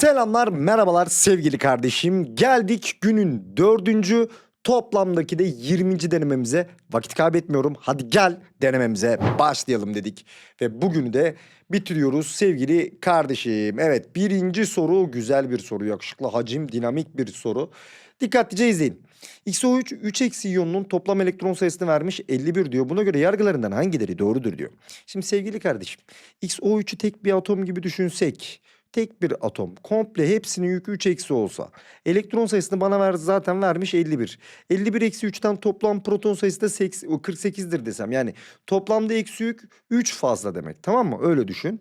Selamlar, merhabalar sevgili kardeşim. Geldik günün dördüncü toplamdaki de 20. denememize. Vakit kaybetmiyorum. Hadi gel denememize başlayalım dedik. Ve bugünü de bitiriyoruz sevgili kardeşim. Evet birinci soru güzel bir soru. Yakışıklı hacim dinamik bir soru. Dikkatlice izleyin. XO3 3 eksi iyonunun toplam elektron sayısını vermiş 51 diyor. Buna göre yargılarından hangileri doğrudur diyor. Şimdi sevgili kardeşim XO3'ü tek bir atom gibi düşünsek tek bir atom komple hepsinin yükü 3 eksi olsa elektron sayısını bana ver, zaten vermiş 51. 51 eksi 3'ten toplam proton sayısı da 80 48'dir desem yani toplamda eksi yük 3 fazla demek tamam mı öyle düşün.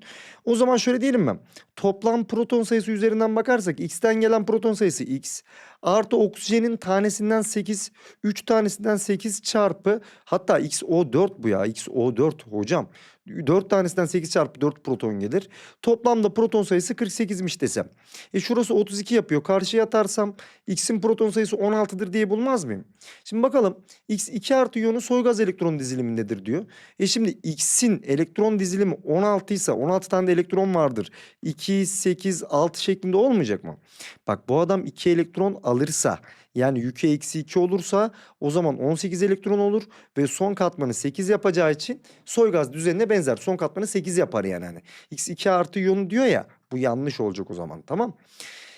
O zaman şöyle diyelim ben toplam proton sayısı üzerinden bakarsak x'ten gelen proton sayısı x artı oksijenin tanesinden 8 3 tanesinden 8 çarpı hatta XO4 bu ya XO4 hocam 4 tanesinden 8 çarpı 4 proton gelir. Toplamda proton sayısı 48'miş desem. E şurası 32 yapıyor. Karşıya atarsam X'in proton sayısı 16'dır diye bulmaz mıyım? Şimdi bakalım X 2 artı iyonu soy gaz elektron dizilimindedir diyor. E şimdi X'in elektron dizilimi 16 ise 16 tane de elektron vardır. 2, 8, 6 şeklinde olmayacak mı? Bak bu adam 2 elektron alırsa yani yükü eksi 2 olursa o zaman 18 elektron olur ve son katmanı 8 yapacağı için soy gaz düzenine benzer. Son katmanı 8 yapar yani hani. X2 artı iyonu diyor ya bu yanlış olacak o zaman tamam.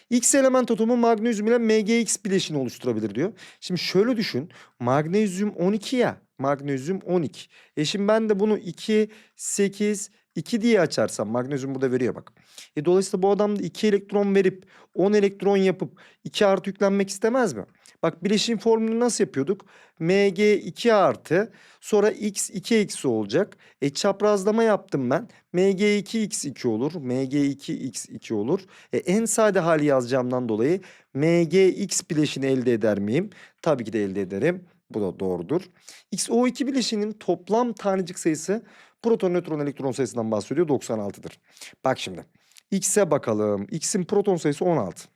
X element atomu magnezyum ile MgX bileşini oluşturabilir diyor. Şimdi şöyle düşün. Magnezyum 12 ya. Magnezyum 12. E şimdi ben de bunu 2, 8, 2 diye açarsam magnezyum burada veriyor bak. E dolayısıyla bu adam da 2 elektron verip 10 elektron yapıp 2 artı yüklenmek istemez mi? Bak bileşim formülünü nasıl yapıyorduk? Mg 2 artı sonra x 2 eksi olacak. E çaprazlama yaptım ben. Mg 2 x 2 olur. Mg 2 x 2 olur. E, en sade hali yazacağımdan dolayı Mg x bileşini elde eder miyim? Tabii ki de elde ederim. Bu da doğrudur. XO2 bileşinin toplam tanecik sayısı proton, nötron, elektron sayısından bahsediyor 96'dır. Bak şimdi. X'e bakalım. X'in proton sayısı 16.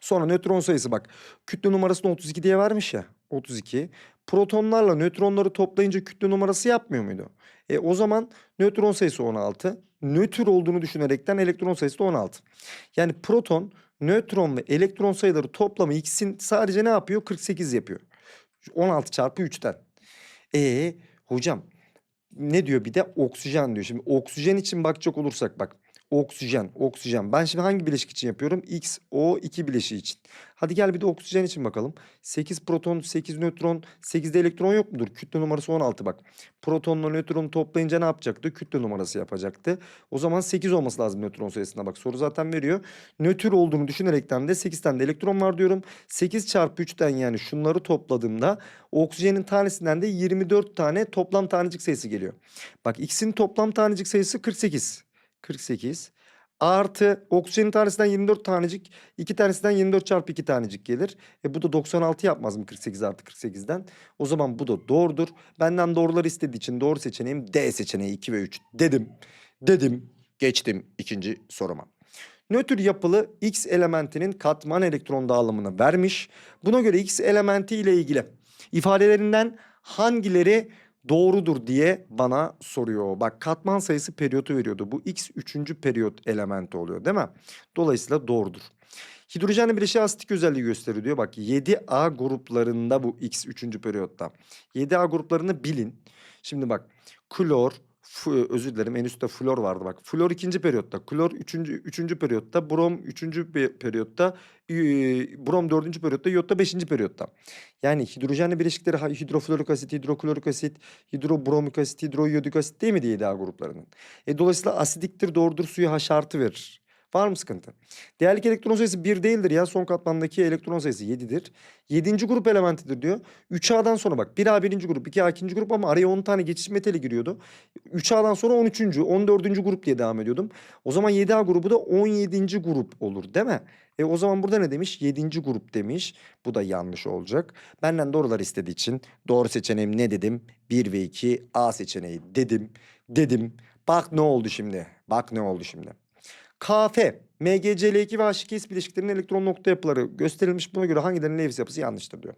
Sonra nötron sayısı bak. Kütle numarasını 32 diye vermiş ya. 32. Protonlarla nötronları toplayınca kütle numarası yapmıyor muydu? E o zaman nötron sayısı 16. Nötr olduğunu düşünerekten elektron sayısı da 16. Yani proton, nötron ve elektron sayıları toplamı X'in sadece ne yapıyor? 48 yapıyor. 16 çarpı 3'ten. E hocam ne diyor bir de oksijen diyor. Şimdi oksijen için bakacak olursak bak. Oksijen, oksijen. Ben şimdi hangi bileşik için yapıyorum? X, O, 2 bileşiği için. Hadi gel bir de oksijen için bakalım. 8 proton, 8 nötron, 8'de elektron yok mudur? Kütle numarası 16 bak. Protonla nötronu toplayınca ne yapacaktı? Kütle numarası yapacaktı. O zaman 8 olması lazım nötron sayısına bak. Soru zaten veriyor. Nötr olduğunu düşünerekten de 8 tane de elektron var diyorum. 8 çarpı 3'ten yani şunları topladığımda oksijenin tanesinden de 24 tane toplam tanecik sayısı geliyor. Bak X'in toplam tanecik sayısı 48. 48 artı oksijenin tanesinden 24 tanecik 2 tanesinden 24 çarpı 2 tanecik gelir. E bu da 96 yapmaz mı 48 artı 48'den? O zaman bu da doğrudur. Benden doğruları istediği için doğru seçeneğim D seçeneği 2 ve 3 dedim. Dedim geçtim ikinci soruma. Nötr yapılı X elementinin katman elektron dağılımını vermiş. Buna göre X elementi ile ilgili ifadelerinden hangileri doğrudur diye bana soruyor. Bak katman sayısı periyotu veriyordu. Bu x üçüncü periyot elementi oluyor değil mi? Dolayısıyla doğrudur. Hidrojenli bileşiği asitik özelliği gösteriyor diyor. Bak 7A gruplarında bu x üçüncü periyotta. 7A gruplarını bilin. Şimdi bak klor, özür dilerim en üstte flor vardı bak. Flor ikinci periyotta, klor üçüncü, üçüncü periyotta, brom üçüncü pe- periyotta, e, brom dördüncü periyotta, iyotta beşinci periyotta. Yani hidrojenli bileşikleri hidroflorik asit, hidroklorik asit, hidrobromik asit, hidroiyodik asit değil mi diye daha gruplarının. E, dolayısıyla asidiktir doğrudur suyu haşartı verir. Var mı sıkıntı? Değerlik elektron sayısı 1 değildir ya. Son katmandaki elektron sayısı 7'dir. 7. grup elementidir diyor. 3A'dan sonra bak 1A birinci grup, 2A ikinci grup ama araya 10 tane geçiş metali giriyordu. 3A'dan sonra 13. 14. grup diye devam ediyordum. O zaman 7A grubu da 17. grup olur değil mi? E o zaman burada ne demiş? 7. grup demiş. Bu da yanlış olacak. Benden doğrular istediği için doğru seçeneğim ne dedim? 1 ve 2 A seçeneği dedim. Dedim. Bak ne oldu şimdi? Bak ne oldu şimdi? KF, MgCl2 ve H2S bileşiklerinin elektron nokta yapıları gösterilmiş. Buna göre hangilerinin Lewis yapısı yanlıştır diyor.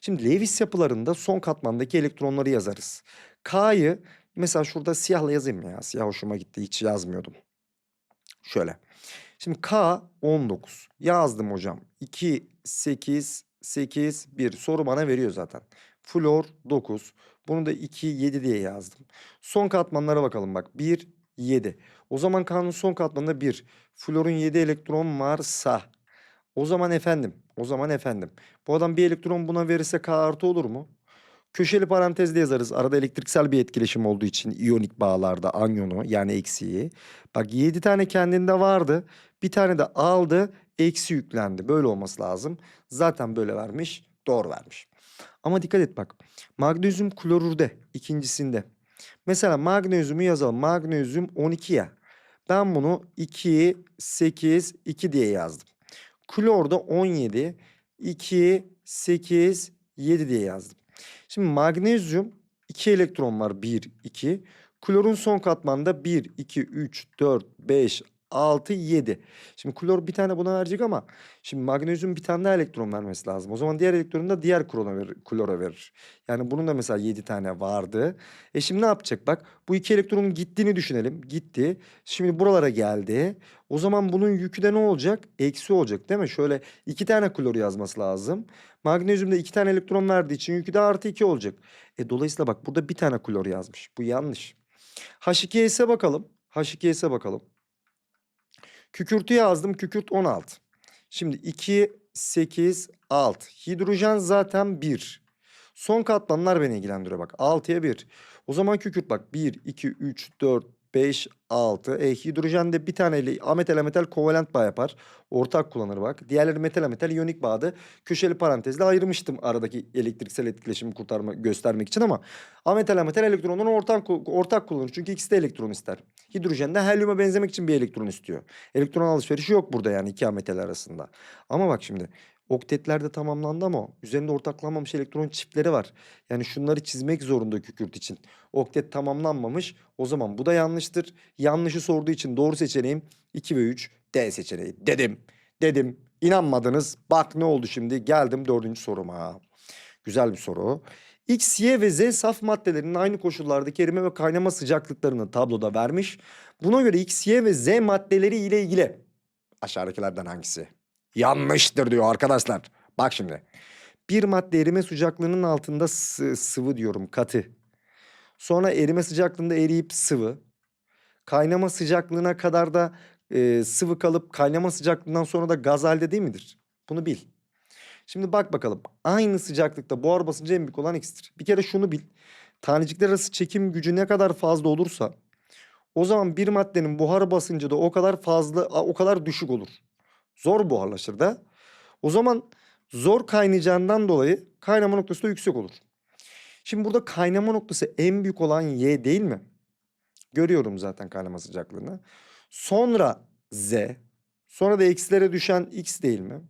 Şimdi Lewis yapılarında son katmandaki elektronları yazarız. K'yı mesela şurada siyahla yazayım ya. Siyah hoşuma gitti. Hiç yazmıyordum. Şöyle. Şimdi K 19. Yazdım hocam. 2, 8, 8, 1. Soru bana veriyor zaten. Flor 9. Bunu da 2, 7 diye yazdım. Son katmanlara bakalım bak. 1, 7. O zaman K'nın son katmanında 1. Florun 7 elektron varsa. O zaman efendim. O zaman efendim. Bu adam bir elektron buna verirse K artı olur mu? Köşeli parantezde yazarız. Arada elektriksel bir etkileşim olduğu için iyonik bağlarda anyonu yani eksiği. Bak 7 tane kendinde vardı. Bir tane de aldı. Eksi yüklendi. Böyle olması lazım. Zaten böyle vermiş. Doğru vermiş. Ama dikkat et bak. Magnezyum klorürde ikincisinde. Mesela magnezyumu yazalım. Magnezyum 12 ya. Ben bunu 2, 8, 2 diye yazdım. Klorda 17, 2, 8, 7 diye yazdım. Şimdi magnezyum 2 elektron var 1, 2. Klorun son katmanda 1, 2, 3, 4, 5, 6, 7. Şimdi klor bir tane buna verecek ama şimdi magnezyum bir tane daha elektron vermesi lazım. O zaman diğer elektronu da diğer klora verir. Klora verir. Yani bunun da mesela 7 tane vardı. E şimdi ne yapacak bak? Bu iki elektronun gittiğini düşünelim. Gitti. Şimdi buralara geldi. O zaman bunun yükü de ne olacak? Eksi olacak değil mi? Şöyle iki tane klor yazması lazım. Magnezyumda iki tane elektron verdiği için yükü de artı 2 olacak. E dolayısıyla bak burada bir tane klor yazmış. Bu yanlış. H2S'e bakalım. H2S'e bakalım. Kükürtü yazdım. Kükürt 16. Şimdi 2, 8, 6. Hidrojen zaten 1. Son katmanlar beni ilgilendiriyor bak. 6'ya 1. O zaman kükürt bak. 1, 2, 3, 4, 5, 6. E, hidrojende bir taneyle ametal ametal kovalent bağ yapar. Ortak kullanır bak. Diğerleri metal ametal iyonik bağdı. Köşeli parantezle ayırmıştım aradaki elektriksel etkileşimi kurtarma, göstermek için ama ametal ametal elektronunu ortak, ortak kullanır. Çünkü ikisi de elektron ister. Hidrojende helyuma benzemek için bir elektron istiyor. Elektron alışverişi yok burada yani iki ametal arasında. Ama bak şimdi oktetlerde tamamlandı ama üzerinde ortaklanmamış elektron çiftleri var. Yani şunları çizmek zorunda kükürt için. Oktet tamamlanmamış. O zaman bu da yanlıştır. Yanlışı sorduğu için doğru seçeneğim 2 ve 3 D seçeneği. Dedim. Dedim. İnanmadınız. Bak ne oldu şimdi. Geldim dördüncü soruma. Güzel bir soru. X, Y ve Z saf maddelerinin aynı koşullardaki erime ve kaynama sıcaklıklarını tabloda vermiş. Buna göre X, Y ve Z maddeleri ile ilgili aşağıdakilerden hangisi? Yanlıştır diyor arkadaşlar. Bak şimdi. Bir madde erime sıcaklığının altında sı- sıvı diyorum katı. Sonra erime sıcaklığında eriyip sıvı. Kaynama sıcaklığına kadar da e, sıvı kalıp kaynama sıcaklığından sonra da gaz halde değil midir? Bunu bil. Şimdi bak bakalım. Aynı sıcaklıkta buhar basıncı en büyük olan x'tir. Bir kere şunu bil. Tanecikler arası çekim gücü ne kadar fazla olursa o zaman bir maddenin buhar basıncı da o kadar fazla o kadar düşük olur. Zor buharlaşır da. O zaman zor kaynayacağından dolayı kaynama noktası da yüksek olur. Şimdi burada kaynama noktası en büyük olan Y değil mi? Görüyorum zaten kaynama sıcaklığını. Sonra Z. Sonra da eksilere düşen X değil mi?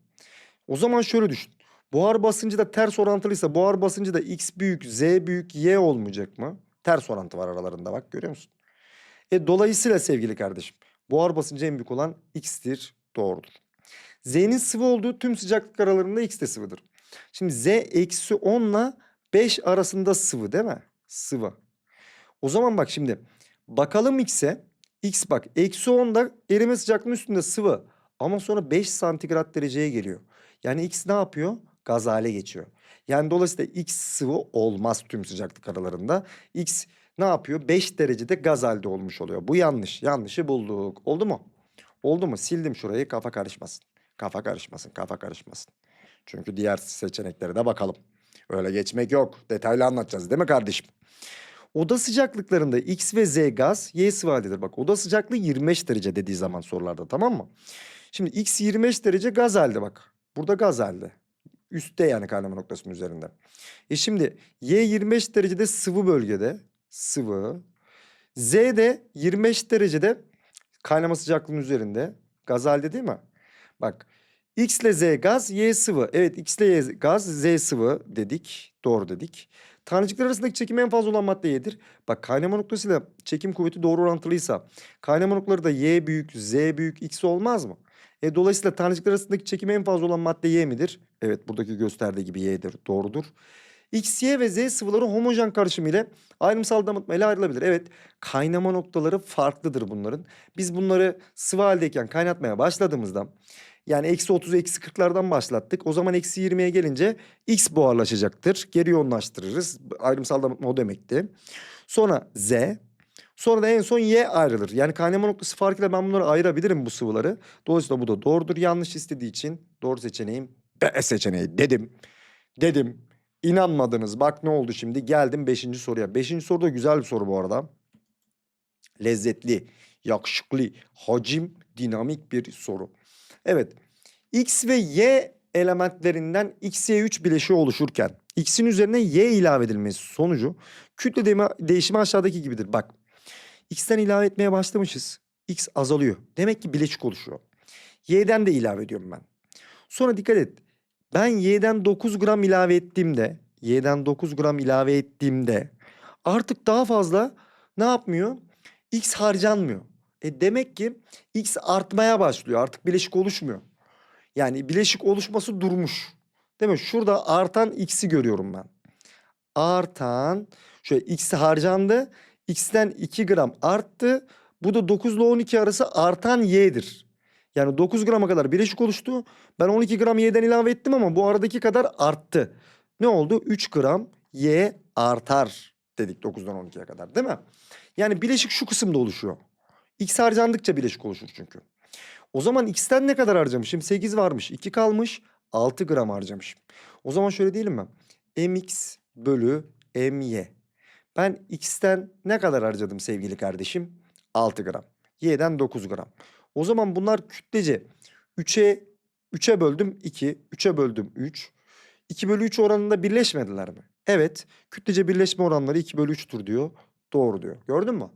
O zaman şöyle düşün. Buhar basıncı da ters orantılıysa buhar basıncı da X büyük, Z büyük, Y olmayacak mı? Ters orantı var aralarında bak görüyor musun? E dolayısıyla sevgili kardeşim buhar basıncı en büyük olan X'tir. Doğrudur. Z'nin sıvı olduğu tüm sıcaklık aralarında X de sıvıdır. Şimdi Z eksi 10 ile 5 arasında sıvı değil mi? Sıvı. O zaman bak şimdi bakalım X'e. X bak eksi 10'da erime sıcaklığının üstünde sıvı. Ama sonra 5 santigrat dereceye geliyor. Yani X ne yapıyor? Gaz hale geçiyor. Yani dolayısıyla X sıvı olmaz tüm sıcaklık aralarında. X ne yapıyor? 5 derecede gaz halde olmuş oluyor. Bu yanlış. Yanlışı bulduk. Oldu mu? Oldu mu? Sildim şurayı kafa karışmasın. Kafa karışmasın, kafa karışmasın. Çünkü diğer seçeneklere de bakalım. Öyle geçmek yok. Detaylı anlatacağız değil mi kardeşim? Oda sıcaklıklarında X ve Z gaz, Y sıvı. Bak oda sıcaklığı 25 derece dediği zaman sorularda tamam mı? Şimdi X 25 derece gaz halde bak. Burada gaz halde. Üstte yani kaynama noktasının üzerinde. E şimdi Y 25 derecede sıvı bölgede. Sıvı. Z de 25 derecede kaynama sıcaklığının üzerinde. Gaz halde değil mi? Bak X ile Z gaz, Y sıvı. Evet X ile Y gaz, Z sıvı dedik. Doğru dedik. Tanecikler arasındaki çekim en fazla olan madde Y'dir. Bak kaynama noktasıyla çekim kuvveti doğru orantılıysa kaynama noktaları da Y büyük, Z büyük, X olmaz mı? E, dolayısıyla tanecikler arasındaki çekim en fazla olan madde Y midir? Evet buradaki gösterdiği gibi Y'dir. Doğrudur. X, Y ve Z sıvıları homojen karışımı ile ayrımsal damıtma ile ayrılabilir. Evet kaynama noktaları farklıdır bunların. Biz bunları sıvı haldeyken kaynatmaya başladığımızda yani eksi 30 eksi 40'lardan başlattık. O zaman eksi 20'ye gelince X buharlaşacaktır. Geri yoğunlaştırırız. Ayrımsal damıtma o demekti. Sonra Z. Sonra da en son Y ayrılır. Yani kaynama noktası farkıyla ben bunları ayırabilirim bu sıvıları. Dolayısıyla bu da doğrudur. Yanlış istediği için doğru seçeneğim B seçeneği dedim. Dedim. İnanmadınız. Bak ne oldu şimdi. Geldim 5. soruya. 5. soru da güzel bir soru bu arada. Lezzetli, yakışıklı, hacim, dinamik bir soru. Evet. X ve Y elementlerinden X, Y3 bileşiği oluşurken X'in üzerine Y ilave edilmesi sonucu kütle değişimi aşağıdaki gibidir. Bak X'ten ilave etmeye başlamışız. X azalıyor. Demek ki bileşik oluşuyor. Y'den de ilave ediyorum ben. Sonra dikkat et. Ben Y'den 9 gram ilave ettiğimde, Y'den 9 gram ilave ettiğimde artık daha fazla ne yapmıyor? X harcanmıyor. E demek ki X artmaya başlıyor. Artık bileşik oluşmuyor. Yani bileşik oluşması durmuş. Değil mi? Şurada artan X'i görüyorum ben. Artan şöyle X harcandı. X'ten 2 gram arttı. Bu da 9 ile 12 arası artan Y'dir. Yani 9 grama kadar bileşik oluştu. Ben 12 gram Y'den ilave ettim ama bu aradaki kadar arttı. Ne oldu? 3 gram Y artar dedik 9'dan 12'ye kadar değil mi? Yani bileşik şu kısımda oluşuyor. X harcandıkça bileşik oluşur çünkü. O zaman X'ten ne kadar harcamışım? 8 varmış. 2 kalmış. 6 gram harcamışım. O zaman şöyle diyelim mi? MX bölü MY. Ben X'ten ne kadar harcadım sevgili kardeşim? 6 gram. Y'den 9 gram. O zaman bunlar kütlece 3'e 3'e böldüm 2, 3'e böldüm 3. 2 bölü 3 oranında birleşmediler mi? Evet. Kütlece birleşme oranları 2 bölü 3'tür diyor. Doğru diyor. Gördün mü?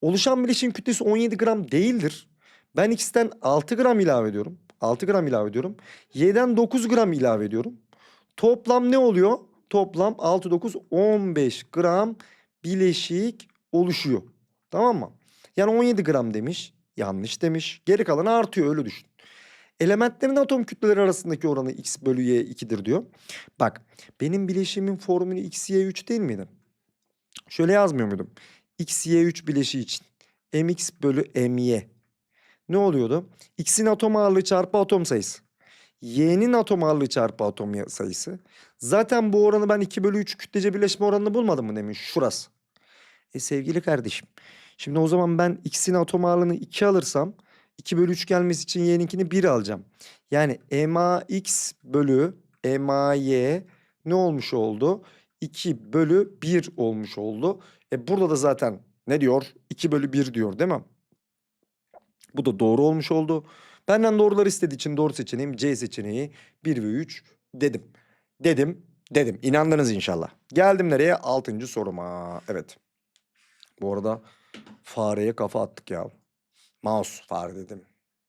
Oluşan bileşiğin kütlesi 17 gram değildir. Ben X'ten 6 gram ilave ediyorum. 6 gram ilave ediyorum. Y'den 9 gram ilave ediyorum. Toplam ne oluyor? Toplam 6, 9, 15 gram bileşik oluşuyor. Tamam mı? Yani 17 gram demiş. Yanlış demiş. Geri kalanı artıyor öyle düşün. Elementlerin atom kütleleri arasındaki oranı x bölü y 2'dir diyor. Bak benim bileşiğimin formülü x y 3 değil miydi? Şöyle yazmıyor muydum? x y 3 bileşiği için mx bölü my. Ne oluyordu? X'in atom ağırlığı çarpı atom sayısı. Y'nin atom ağırlığı çarpı atom sayısı. Zaten bu oranı ben 2 bölü 3 kütlece birleşme oranını bulmadım mı demiş. Şurası. E sevgili kardeşim. Şimdi o zaman ben X'in atom ağırlığını 2 alırsam 2 bölü 3 gelmesi için Y'ninkini 1 alacağım. Yani MAX bölü MAY ne olmuş oldu? 2 bölü 1 olmuş oldu. E burada da zaten ne diyor? 2 bölü 1 diyor değil mi? Bu da doğru olmuş oldu. Benden doğrular istediği için doğru seçeneğim C seçeneği 1 ve 3 dedim. Dedim, dedim. İnandınız inşallah. Geldim nereye? Altıncı soruma. Evet. Bu arada fareye kafa attık ya. Mouse fare dedim.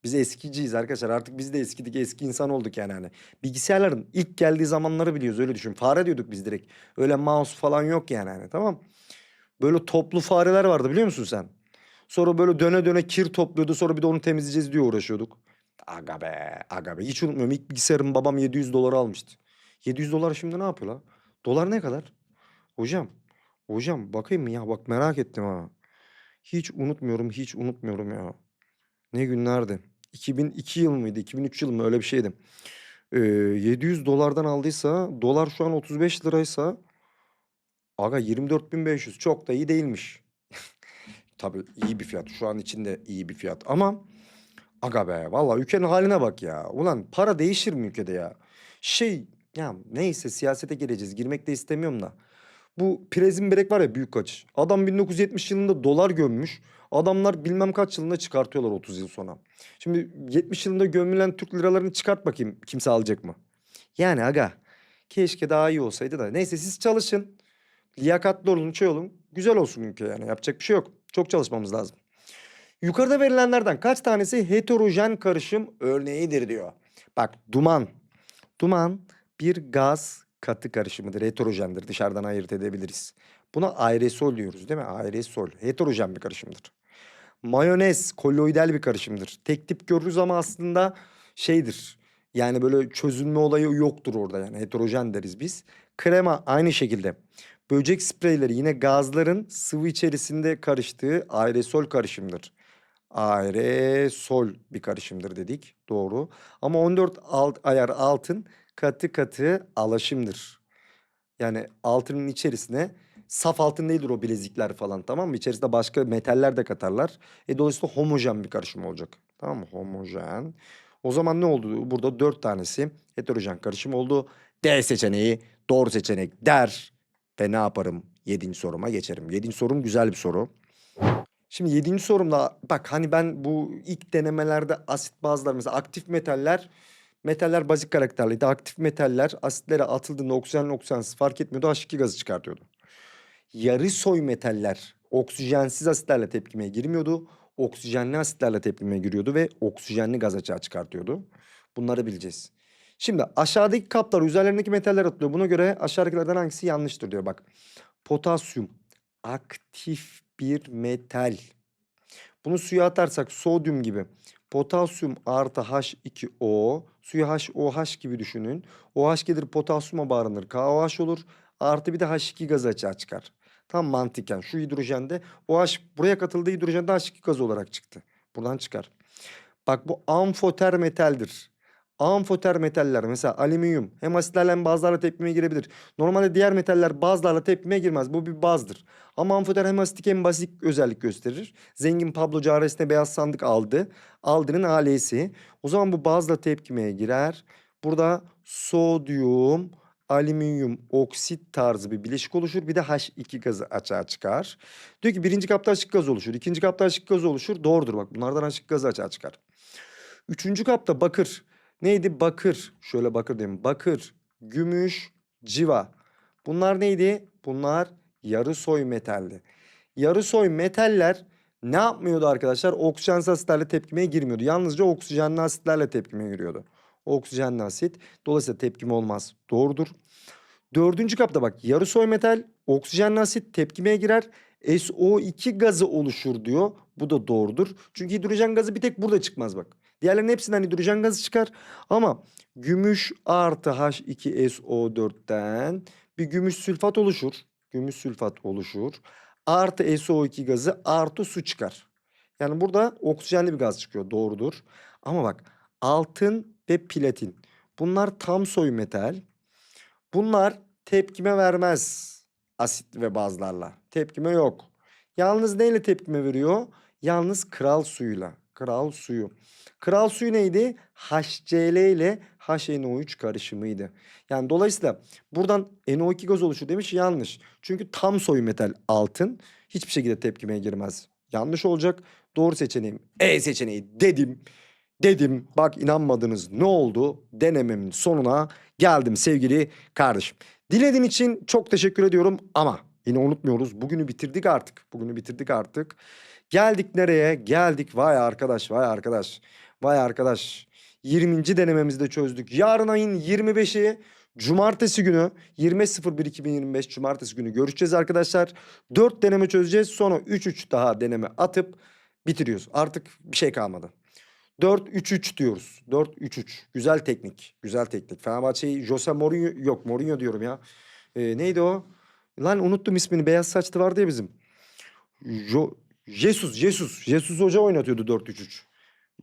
Biz eskiciyiz arkadaşlar. Artık biz de eskidik. Eski insan olduk yani hani. Bilgisayarların ilk geldiği zamanları biliyoruz. Öyle düşün. Fare diyorduk biz direkt. Öyle mouse falan yok yani hani. Tamam. Böyle toplu fareler vardı biliyor musun sen? Sonra böyle döne döne kir topluyordu. Sonra bir de onu temizleyeceğiz diye uğraşıyorduk. Aga be, aga be. Hiç unutmuyorum. İlk bilgisayarımı babam 700 dolara almıştı. 700 dolar şimdi ne yapıyor la? Dolar ne kadar? Hocam, hocam bakayım mı ya? Bak merak ettim ha. Hiç unutmuyorum, hiç unutmuyorum ya. Ne günlerdi? 2002 yıl mıydı? 2003 yıl mı? Öyle bir şeydi. Ee, 700 dolardan aldıysa, dolar şu an 35 liraysa aga 24.500 çok da iyi değilmiş. Tabii iyi bir fiyat. Şu an içinde iyi bir fiyat ama aga be vallahi ülkenin haline bak ya. Ulan para değişir mi ülkede ya? Şey ya neyse siyasete gireceğiz. Girmek de istemiyorum da. Bu Prezin Berek var ya büyük kaçış. Adam 1970 yılında dolar gömmüş. Adamlar bilmem kaç yılında çıkartıyorlar 30 yıl sonra. Şimdi 70 yılında gömülen Türk liralarını çıkart bakayım kimse alacak mı? Yani aga keşke daha iyi olsaydı da. Neyse siz çalışın. Liyakatli olun, şey olun. Güzel olsun ülke yani. Yapacak bir şey yok. Çok çalışmamız lazım. Yukarıda verilenlerden kaç tanesi heterojen karışım örneğidir diyor. Bak duman. Duman bir gaz katı karışımıdır. Heterojendir. Dışarıdan ayırt edebiliriz. Buna aerosol diyoruz değil mi? Aerosol. Heterojen bir karışımdır. Mayonez kolloidal bir karışımdır. Tek tip görürüz ama aslında şeydir. Yani böyle çözünme olayı yoktur orada yani heterojen deriz biz. Krema aynı şekilde. Böcek spreyleri yine gazların sıvı içerisinde karıştığı aerosol karışımdır. Aerosol bir karışımdır dedik. Doğru. Ama 14 alt, ayar altın katı katı alaşımdır. Yani altının içerisine saf altın değildir o bilezikler falan tamam mı? İçerisinde başka metaller de katarlar. E dolayısıyla homojen bir karışım olacak. Tamam mı? Homojen. O zaman ne oldu? Burada dört tanesi heterojen karışım oldu. D seçeneği doğru seçenek der. Ve ne yaparım? Yedinci soruma geçerim. Yedinci sorum güzel bir soru. Şimdi yedinci sorumda bak hani ben bu ilk denemelerde asit bazlar mesela aktif metaller metaller bazik karakterliydi. Aktif metaller asitlere atıldığında oksijenle oksijensiz fark etmiyordu. H2 gazı çıkartıyordu. Yarı soy metaller oksijensiz asitlerle tepkimeye girmiyordu. Oksijenli asitlerle tepkimeye giriyordu ve oksijenli gaz açığa çıkartıyordu. Bunları bileceğiz. Şimdi aşağıdaki kaplar üzerlerindeki metaller atılıyor. Buna göre aşağıdakilerden hangisi yanlıştır diyor bak. Potasyum aktif bir metal. Bunu suya atarsak sodyum gibi. Potasyum artı H2O. Suyu HOH gibi düşünün. OH gelir potasyuma bağlanır. KOH olur. Artı bir de H2 gazı açığa çıkar. Tam mantıken şu hidrojende OH buraya katıldığı hidrojende H2 gazı olarak çıktı. Buradan çıkar. Bak bu amfoter metaldir. Amfoter metaller mesela alüminyum hem asitlerle hem bazlarla tepkimeye girebilir. Normalde diğer metaller bazlarla tepkimeye girmez. Bu bir bazdır. Ama amfoter hem asitik hem bazik özellik gösterir. Zengin Pablo Cares'ine beyaz sandık aldı. Aldığının AL'si. O zaman bu bazla tepkimeye girer. Burada sodyum, alüminyum oksit tarzı bir bileşik oluşur. Bir de H2 gazı açığa çıkar. Diyor ki birinci kapta H2 gazı oluşur. ikinci kapta H2 gazı oluşur. Doğrudur bak bunlardan H2 gazı açığa çıkar. Üçüncü kapta bakır. Neydi? Bakır. Şöyle bakır diyeyim. Bakır, gümüş, civa. Bunlar neydi? Bunlar yarı soy metalli. Yarı soy metaller ne yapmıyordu arkadaşlar? Oksijensiz asitlerle tepkimeye girmiyordu. Yalnızca oksijenli asitlerle tepkimeye giriyordu. Oksijenli asit. Dolayısıyla tepkime olmaz. Doğrudur. Dördüncü kapta bak yarı soy metal, oksijenli asit tepkimeye girer. SO2 gazı oluşur diyor. Bu da doğrudur. Çünkü hidrojen gazı bir tek burada çıkmaz bak. Diğerlerinin hepsinden hidrojen gazı çıkar. Ama gümüş artı H2SO4'ten bir gümüş sülfat oluşur. Gümüş sülfat oluşur. Artı SO2 gazı artı su çıkar. Yani burada oksijenli bir gaz çıkıyor. Doğrudur. Ama bak altın ve platin. Bunlar tam soy metal. Bunlar tepkime vermez asit ve bazlarla. Tepkime yok. Yalnız neyle tepkime veriyor? Yalnız kral suyuyla. Kral suyu. Kral suyu neydi? HCl ile HNO3 karışımıydı. Yani dolayısıyla buradan NO2 gaz oluşur demiş yanlış. Çünkü tam soy metal altın hiçbir şekilde tepkimeye girmez. Yanlış olacak. Doğru seçeneğim E seçeneği dedim. Dedim bak inanmadınız ne oldu? Denememin sonuna geldim sevgili kardeşim. Dilediğin için çok teşekkür ediyorum ama yine unutmuyoruz. Bugünü bitirdik artık. Bugünü bitirdik artık. Geldik nereye? Geldik. Vay arkadaş, vay arkadaş. Vay arkadaş. 20. denememizi de çözdük. Yarın ayın 25'i Cumartesi günü 20.01.2025 Cumartesi günü görüşeceğiz arkadaşlar. 4 deneme çözeceğiz. Sonra 3-3 daha deneme atıp bitiriyoruz. Artık bir şey kalmadı. 4-3-3 diyoruz. 4-3-3. Güzel teknik. Güzel teknik. Fenerbahçe'yi Jose Mourinho yok Mourinho diyorum ya. Ee, neydi o? Lan unuttum ismini. Beyaz saçlı vardı ya bizim. Jo Jesus, Jesus. Jesus Hoca oynatıyordu 4-3-3.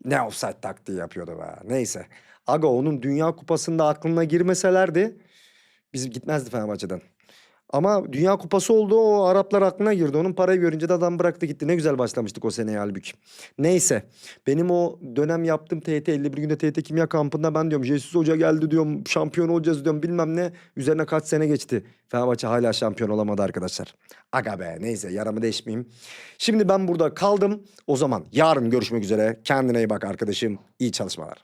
Ne offside taktiği yapıyordu be. Neyse. Aga onun Dünya Kupası'nda aklına girmeselerdi biz gitmezdi Fenerbahçe'den. Ama Dünya Kupası oldu o Araplar aklına girdi. Onun parayı görünce de adam bıraktı gitti. Ne güzel başlamıştık o seneye halbuki. Neyse. Benim o dönem yaptığım TYT 51 günde TYT Kimya kampında ben diyorum Jesus Hoca geldi diyorum. Şampiyon olacağız diyorum bilmem ne. Üzerine kaç sene geçti. Fenerbahçe hala şampiyon olamadı arkadaşlar. Aga be neyse yaramı değişmeyeyim. Şimdi ben burada kaldım. O zaman yarın görüşmek üzere. Kendine iyi bak arkadaşım. İyi çalışmalar.